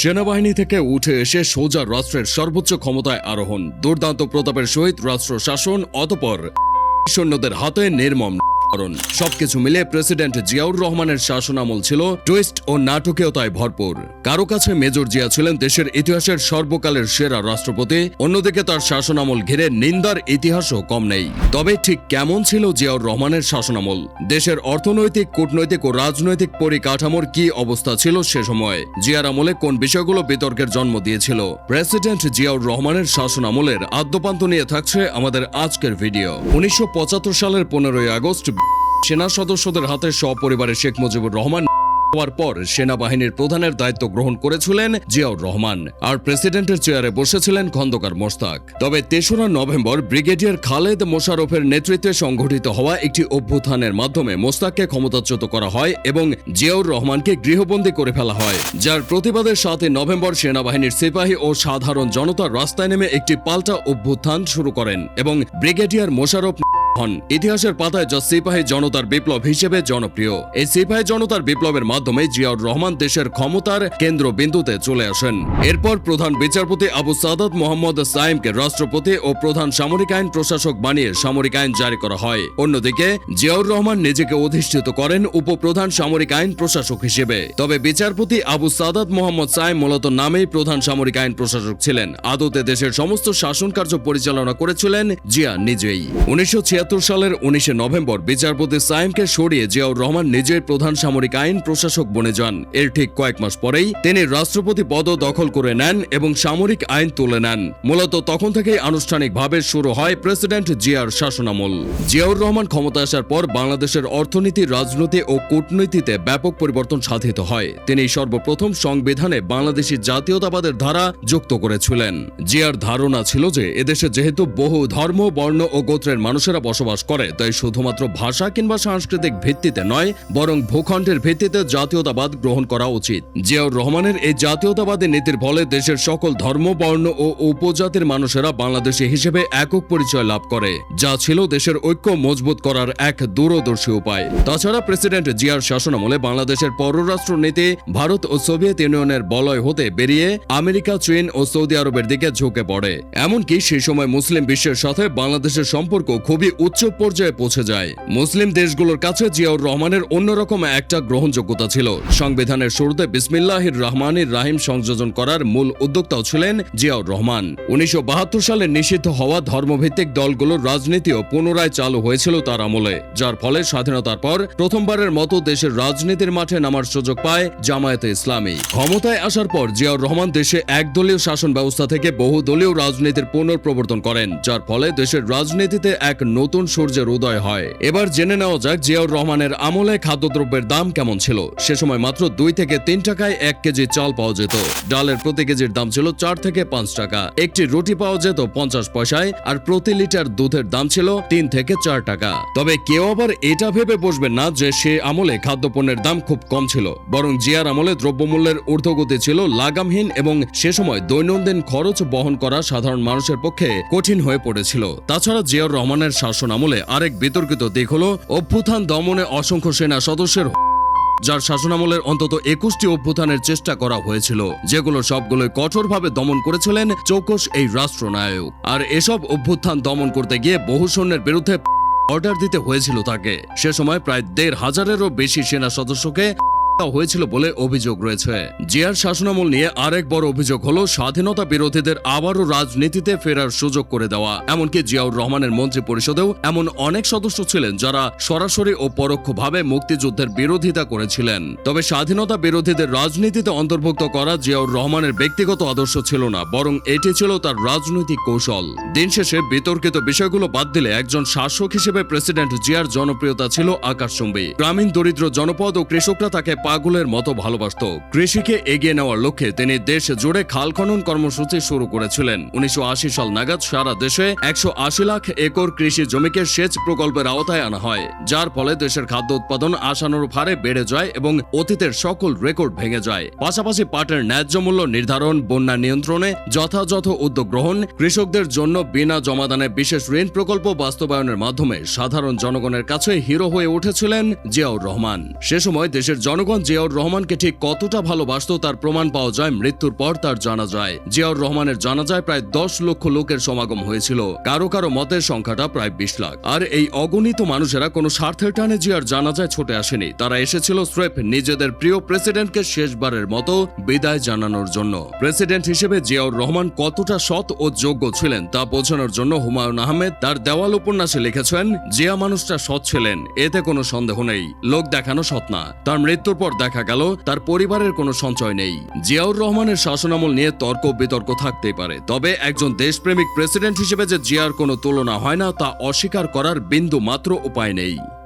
সেনাবাহিনী থেকে উঠে এসে সোজা রাষ্ট্রের সর্বোচ্চ ক্ষমতায় আরোহণ। দুর্দান্ত প্রতাপের সহিত রাষ্ট্র শাসন, অতপর সৈন্যদের হাতে নির্মম। করণ সবকিছু মিলে প্রেসিডেন্ট জিয়াউর রহমানের শাসনামল ছিল টুইস্ট ও নাটকীয়তায় ভরপুর। কারও কাছে মেজর জিয়া ছিলেন দেশের ইতিহাসের সর্বকালের সেরা রাষ্ট্রপতি, অন্যদিকে তার শাসনামল ঘিরে নিন্দার ইতিহাসও কম নেই। তবে ঠিক কেমন ছিল জিয়াউর রহমানের শাসনামল? দেশের অর্থনৈতিক, কূটনৈতিক ও রাজনৈতিক পরিকাঠামোর কি অবস্থা ছিল সে সময়? জিয়ার আমলে কোন বিষয়গুলো বিতর্কের জন্ম দিয়েছিল? প্রেসিডেন্ট জিয়াউর রহমানের শাসনামলের আদ্যপান্ত নিয়ে থাকছে আমাদের আজকের ভিডিও। উনিশশো পঁচাত্তর সালের পনেরোই আগস্ট সেনা সদস্যদের হাতে সপরিবারে শেখ মুজিবুর রহমান হওয়ার পর সেনাবাহিনীর প্রধানের দায়িত্ব গ্রহণ করেছিলেন জিয়াউর রহমান আর প্রেসিডেন্টের চেয়ারে বসেছিলেন খন্দকার মোস্তাক তবে তেসরা নভেম্বর ব্রিগেডিয়ার খালেদ মোশারফের নেতৃত্বে সংঘটিত হওয়া একটি অভ্যুত্থানের মাধ্যমে মোস্তাককে ক্ষমতাচ্যুত করা হয় এবং জিয়াউর রহমানকে গৃহবন্দী করে ফেলা হয়, যার প্রতিবাদের সাথে নভেম্বর সেনাবাহিনীর সিপাহী ও সাধারণ জনতা রাস্তায় নেমে একটি পাল্টা অভ্যুত্থান শুরু করেন এবং ব্রিগেডিয়ার মোশারফ হন। ইতিহাসের পাতায় যা সিপাহী জনতার বিপ্লব হিসেবে জনপ্রিয়, এই সিপাহী জনতার বিপ্লবের মাধ্যমে জিয়াউর রহমান দেশের ক্ষমতার কেন্দ্রবিন্দুতে চলে আসেন। এরপর প্রধান বিচারপতি আবু সাদাত মোহাম্মদ সাইমকে রাষ্ট্রপতি ও প্রধান সামরিক আইন প্রশাসক বানিয়ে সামরিক আইন জারি করা হয়। অন্যদিকে, জিয়াউর রহমান নিজেকে অধিষ্ঠিত করেন উপপ্রধান সামরিক আইন প্রশাসক হিসেবে। তবে বিচারপতি আবু সাদাত মোহাম্মদ সাইম মূলত নামেই প্রধান সামরিক আইন প্রশাসক ছিলেন। আদতে দেশের সমস্ত শাসন কার্য পরিচালনা করেছিলেন জিয়া নিজেই। উনিশশো সালের উনিশে নভেম্বর বিচারপতি সাইমকে সরিয়ে জিয়াউর রহমান নিজের প্রধান সামরিক আইন প্রশাসক বনে যান। এর ঠিক কয়েক মাস পরেই তিনি রাষ্ট্রপতি পদ দখল করে নেন এবং সামরিক আইন তুলে নেন। মূলত তখন থেকেই আনুষ্ঠানিকভাবে শুরু হয় প্রেসিডেন্ট জিয়ার শাসনামল। জিয়াউর রহমান ক্ষমতা আসার পর বাংলাদেশের অর্থনীতি, রাজনীতি ও কূটনীতিতে ব্যাপক পরিবর্তন সাধিত হয়। তিনি সর্বপ্রথম সংবিধানে বাংলাদেশি জাতীয়তাবাদের ধারা যুক্ত করেছিলেন। জিয়ার ধারণা ছিল যে, এদেশে যেহেতু বহু ধর্ম, বর্ণ ও গোত্রের মানুষেরা করে, তাই শুধুমাত্র ভাষা কিংবা সাংস্কৃতিক ভিত্তিতে নয়, বরং ভূখণ্ডের ভিত্তিতে জাতীয়তাবাদ গ্রহণ করা উচিত। জিয়াউর রহমানের এই জাতীয়তাবাদী নীতির ফলে দেশের সকল ধর্ম, বর্ণ ও উপজাতির মানুষেরা বাংলাদেশি হিসেবে একক পরিচয় লাভ করে, যা ছিল দেশের ঐক্য মজবুত করার এক দূরদর্শী উপায়। তাছাড়া প্রেসিডেন্ট জিয়ার শাসনামলে বাংলাদেশের পররাষ্ট্র নীতি ভারত ও সোভিয়েত ইউনিয়নের বলয় হতে বেরিয়ে আমেরিকা, চীন ও সৌদি আরবের দিকে ঝুঁকে পড়ে। এমনকি সেই সময় মুসলিম বিশ্বের সাথে বাংলাদেশের সম্পর্ক খুবই উচ্চ পর্যায়ে পৌঁছে যায়। মুসলিম দেশগুলোর কাছে জিয়াউর রহমানের অন্যরকম একটা গ্রহণযোগ্যতা ছিল। সংবিধানের শুরুতে বিসমিল্লাহির রহমানির রাহিম সংযোজন করার মূল উদ্যোক্তাও ছিলেন জিয়াউর রহমান। উনিশশো বাহাত্তর সালে নিষিদ্ধ হওয়া ধর্মভিত্তিক দলগুলোর রাজনীতিও পুনরায় চালু হয়েছিল তার আমলে। যার ফলে স্বাধীনতার পর প্রথমবারের মতো দেশের রাজনীতির মাঠে নামার সুযোগ পায় জামায়াতে ইসলামী। ক্ষমতায় আসার পর জিয়াউর রহমান দেশে একদলীয় শাসন ব্যবস্থা থেকে বহুদলীয় রাজনীতির পুনঃপ্রবর্তন করেন, যার ফলে দেশের রাজনীতিতে এক নতুন সূর্যের উদয় হয়। এবার জেনে নেওয়া যাক জিয়াউর রহমানের আমলে খাদ্যদ্রব্যের দাম কেমন ছিল। সে সময় মাত্র দুই থেকে তিন টাকায় এক কেজি চাল পাওয়া যেত। ডালের প্রতি কেজির দাম ছিল চার থেকে পাঁচ টাকা। একটি রুটি পাওয়া যেত পঞ্চাশ পয়সায় আর প্রতি লিটার দুধের দাম ছিল তিন থেকে চার টাকা। তবে কেউ আবার এটা ভেবে বসবে না যে সে আমলে খাদ্যপণ্যের দাম খুব কম ছিল। বরং জিয়ার আমলে দ্রব্যমূল্যের ঊর্ধ্বগতি ছিল লাগামহীন এবং সে সময় দৈনন্দিন খরচ বহন করা সাধারণ মানুষের পক্ষে কঠিন হয়ে পড়েছিল। তাছাড়া জিয়াউর রহমানের শাসন আমলে আরেক বিতর্কিত দিক হল অভ্যুত্থান দমনে অসংখ্য সেনা সদস্যের যার শাসনামলের অন্তত একুশটি অভ্যুত্থানের চেষ্টা করা হয়েছিল, যেগুলো সবগুলোই কঠোরভাবে দমন করেছিলেন চৌকস এই রাষ্ট্রনায়ক। আর এসব অভ্যুত্থান দমন করতে গিয়ে বহু সৈন্যের বিরুদ্ধে অর্ডার দিতে হয়েছিল তাকে। সে সময় প্রায় দেড় হাজারেরও বেশি সেনা সদস্যকে হয়েছিল বলে অভিযোগ রয়েছে। জিয়ার শাসনামল নিয়ে আরেক বড় অভিযোগ হলো, স্বাধীনতা বিরোধীদের আবারও রাজনীতিতে ফেরার সুযোগ করে দেওয়া। এমনকি জিয়াউর রহমানের মন্ত্রী পরিষদেও এমন অনেক সদস্য ছিলেন যারা সরাসরি ও পরোক্ষভাবে মুক্তিযুদ্ধের বিরোধিতা করেছিলেন। তবে স্বাধীনতা বিরোধীদের রাজনীতিতে অন্তর্ভুক্ত করা জিয়াউর রহমানের ব্যক্তিগত আদর্শ ছিল না, বরং এটি ছিল তার রাজনৈতিক কৌশল। দিন শেষে বিতর্কিত বিষয়গুলো বাদ দিলে একজন শাসক হিসেবে প্রেসিডেন্ট জিয়ার জনপ্রিয়তা ছিল আকাশচুম্বী। গ্রামীণ দরিদ্র জনপদ ও কৃষকরা তাকে পাগলের মতো ভালোবাসত। কৃষিকে এগিয়ে নেওয়ার লক্ষ্যে তিনি দেশ জুড়ে খাল খনন কর্মসূচি শুরু করেছিলেন। উনিশশো আশি সাল নাগাদ সারা দেশে একশো আশি লাখ একর কৃষি জমিকে সেচ প্রকল্পের আওতায় আনা হয়, যার ফলে দেশের খাদ্য উৎপাদন আশানুরূপ হারে বেড়ে যায় এবং অতীতের সকল রেকর্ড ভেঙে যায়। পাশাপাশি পাটের ন্যায্য মূল্য নির্ধারণ, বন্যা নিয়ন্ত্রণে যথাযথ উদ্যোগ গ্রহণ, কৃষকদের জন্য বিনা জমাদানে বিশেষ ঋণ প্রকল্প বাস্তবায়নের মাধ্যমে সাধারণ জনগণের কাছে হিরো হয়ে উঠেছিলেন জিয়াউর রহমান। সে সময় দেশের জনগণ রহমান জিয়াউর রহমানকে ঠিক কতটা ভালোবাসতো, তার প্রমাণ পাওয়া যায় মৃত্যুর পর তার জানা যায়। জিয়াউর রহমানের জানাজায় প্রায় দশ লক্ষ লোকের সমাগম হয়েছিল। কারও কারও মতের সংখ্যাটা প্রায় বিশ লাখ। আর এই অগণিত মানুষেরা কোনো স্বার্থের টানে জিয়ার জানাজায় ছুটে আসেনি। তারা এসেছিল স্রেফ নিজেদের প্রিয় প্রেসিডেন্টকে শেষবারের মতো বিদায় জানানোর জন্য। প্রেসিডেন্ট হিসেবে জিয়াউর রহমান কতটা সৎ ও যোগ্য ছিলেন তা বোঝানোর জন্য হুমায়ুন আহমেদ তার দেওয়াল উপন্যাসে লিখেছেন, জিয়া মানুষটা সৎ ছিলেন, এতে কোনো সন্দেহ নেই। লোক দেখানো সৎ না। তার মৃত্যুর পর দেখা গেল, তার পরিবারের কোনো সঞ্চয় নেই। জিয়াউর রহমানের শাসনামল নিয়ে তর্ক বিতর্ক থাকতেই পারে। তবে একজন দেশপ্রেমিক প্রেসিডেন্ট হিসেবে যে জিয়ার কোনো তুলনা হয় না, তা অস্বীকার করার বিন্দু মাত্র উপায় নেই।